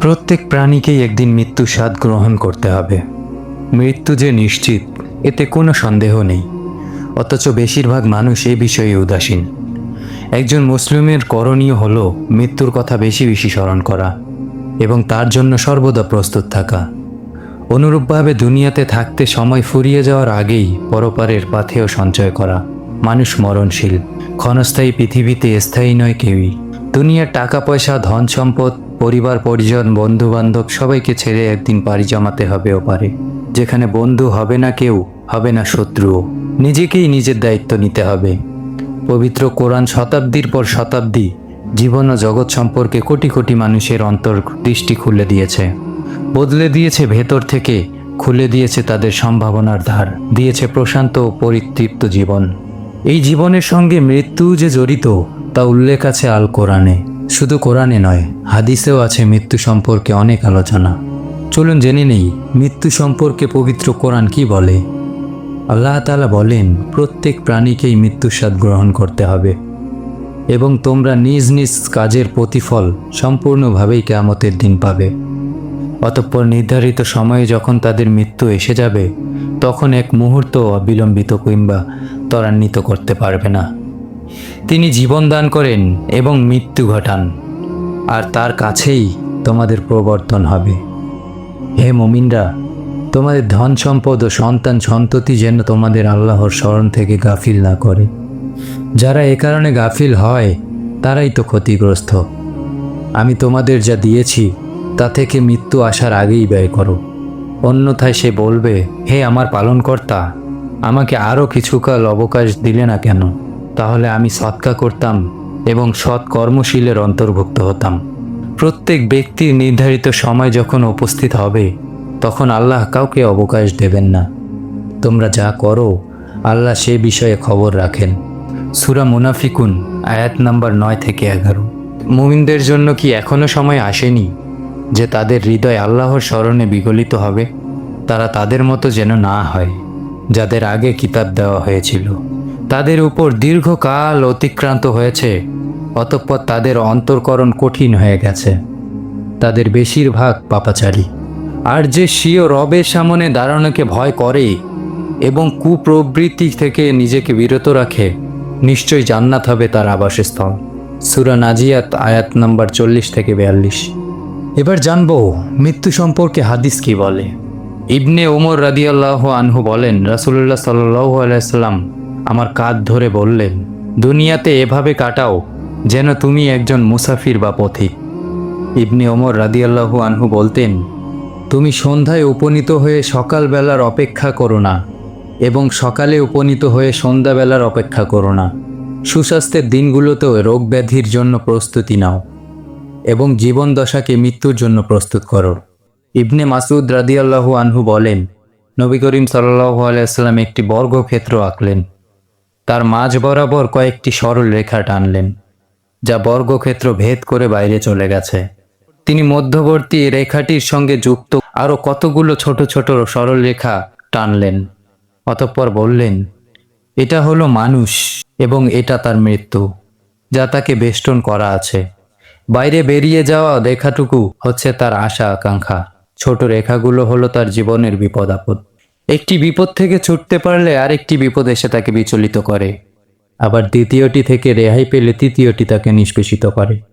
প্রত্যেক প্রাণীকেই একদিন মৃত্যু স্বাদ গ্রহণ করতে হবে। মৃত্যু যে নিশ্চিত, এতে কোনো সন্দেহ নেই। অথচ বেশিরভাগ মানুষ এ বিষয়ে উদাসীন। একজন মুসলিমের করণীয় হল মৃত্যুর কথা বেশি বেশি স্মরণ করা এবং তার জন্য সর্বদা প্রস্তুত থাকা। অনুরূপভাবে দুনিয়াতে থাকতে সময় ফুরিয়ে যাওয়ার আগেই পরপারের পাথেয় সঞ্চয় করা। মানুষ মরণশীল। ক্ষণস্থায়ী পৃথিবীতে স্থায়ী নয় কেউই। দুনিয়ার টাকা, পয়সা, ধন, সম্পদ, পরিবার, পরিজন বন্ধু বান্ধব সবাইকে ছেড়ে একদিন পাড়ি জমাতে হবে ও পারে যেখানে বন্ধু হবে না কেউ, হবে না শত্রুও। নিজেকেই নিজের দায়িত্ব নিতে হবে। পবিত্র কোরআন শতাব্দীর পর শতাব্দী, জীবন ও জগৎ সম্পর্কে কোটি কোটি মানুষের অন্তর দৃষ্টি খুলে দিয়েছে। বদলে দিয়েছে ভেতর থেকে, খুলে দিয়েছে তাদের সম্ভাবনার ধার, দিয়েছে প্রশান্ত ও পরিতৃপ্ত জীবন। এই জীবনের সঙ্গে মৃত্যু যে জড়িত তা উল্লেখ আছে আল কোরআনে। শুধু কোরআনে নয়, হাদিসেও আছে মৃত্যু সম্পর্কে অনেক আলোচনা। চলুন জেনে নেই, মৃত্যু সম্পর্কে পবিত্র কোরআন কি বলে? আল্লাহ তালা বলেন, প্রত্যেক প্রাণীকেই মৃত্যুর স্বাদ গ্রহণ করতে হবে। এবং তোমরা নিজ নিজ কাজের প্রতিফল সম্পূর্ণভাবেই কেয়ামতের দিন পাবে। অতঃপর নির্ধারিত সময়ে যখন তাদের মৃত্যু এসে যাবে, তখন এক মুহূর্ত অবিলম্বিত কিংবা ত্বরান্বিত করতে পারবে না। তিনি জীবন দান করেন এবং মৃত্যু ঘটান। আর তার কাছেই তোমাদের প্রবর্তন হবে। হে মমিনরা, তোমাদের ধন সম্পদ ও সন্তান সন্ততি যেন তোমাদের আল্লাহর স্মরণ থেকে গাফিল না করে। যারা এ কারণে গাফিল হয়, তারাই তো ক্ষতিগ্রস্ত। আমি তোমাদের যা দিয়েছি, তা থেকে মৃত্যু আসার আগেই ব্যয় করো। অন্যথায় সে বলবে, হে আমার পালনকর্তা, আমাকে আরও কিছুকাল অবকাশ দিলে না কেন? তাহলে আমি সৎকা করতাম এবং সৎ কর্মশীলের অন্তর্ভুক্ত হতাম। প্রত্যেক ব্যক্তির নির্ধারিত সময় যখন উপস্থিত হবে, তখন আল্লাহ কাউকে অবকাশ দেবেন না। তোমরা যা করো, আল্লাহ সে বিষয়ে খবর রাখেন। সুরা মুনাফিকুন, আয়াত নাম্বার নয় থেকে এগারো। মুমিনদের জন্য কি এখনও সময় আসেনি যে তাদের হৃদয় আল্লাহর স্মরণে বিগলিত হবে? তারা তাদের মতো যেন না হয়, যাদের আগে কিতাব দেওয়া হয়েছিল। তাদের উপর দীর্ঘকাল অতিক্রান্ত হয়েছে, অতঃপর তাদের অন্তর্করণ কঠিন হয়ে গেছে। তাদের বেশিরভাগ পাপাচারী। আর যে স্বীয় রবের সামনে দাঁড়ানোকে ভয় করে এবং কুপ্রবৃত্তি থেকে নিজেকে বিরত রাখে, নিশ্চয়ই জান্নাত হবে তার আবাসস্থল। সুরা নাজিয়াত, আয়াত নম্বর চল্লিশ থেকে বিয়াল্লিশ। এবার জানব মৃত্যু সম্পর্কে হাদিস কি বলে। ইবনে ওমর রাদিয়াল্লাহ আনহু বলেন রাসুল্লাহ সাল্লাহ আলাইসাল্লাম আমার ধরে বললেন, দুনিয়াতে এভাবে কাটাও যেন তুমি একজন মুসাফির বা পথিক ইবনে ওমর রাদিয়াল্লাহু আনহু বলতেন, তুমি সন্ধ্যায় উপনীত হয়ে সকালবেলার অপেক্ষা করো না এবং সকালে উপনীত হয়ে সন্ধ্যাবেলার অপেক্ষা করো না। সুস্বাস্থ্যের দিনগুলোতেও রোগ ব্যাধির জন্য প্রস্তুতি নাও এবং জীবন দশাকে মৃত্যুর জন্য প্রস্তুত করো। ইবনে মাসুদ রাদিয়াল্লাহু আনহু বলেন, নবী করিম সাল্লাল্লাহু আলাইসাল্লাম একটি বর্গক্ষেত্র আঁকলেন। তার মাঝ বরাবর কয়েকটি সরল রেখা টানলেন, যা বর্গক্ষেত্র ভেদ করে বাইরে চলে গেছে। তিনি মধ্যবর্তী রেখাটির সঙ্গে যুক্ত আরও কতগুলো ছোট ছোট সরল রেখা টানলেন, অতঃপর বললেন, এটা হলো মানুষ এবং এটা তার মৃত্যু, যা তাকে বেষ্টন করা আছে। বাইরে বেরিয়ে যাওয়া রেখাটুকু হচ্ছে তার আশা আকাঙ্ক্ষা ছোট রেখাগুলো হলো তার জীবনের বিপদ আপদ একটি বিপদ থেকে ছুটতে পারলে আরেকটি বিপদ এসে তাকে বিচলিত করে। আবার দ্বিতীয়টি থেকে রেহাই পেলে তৃতীয়টি তাকে নিষ্পেষিত করে।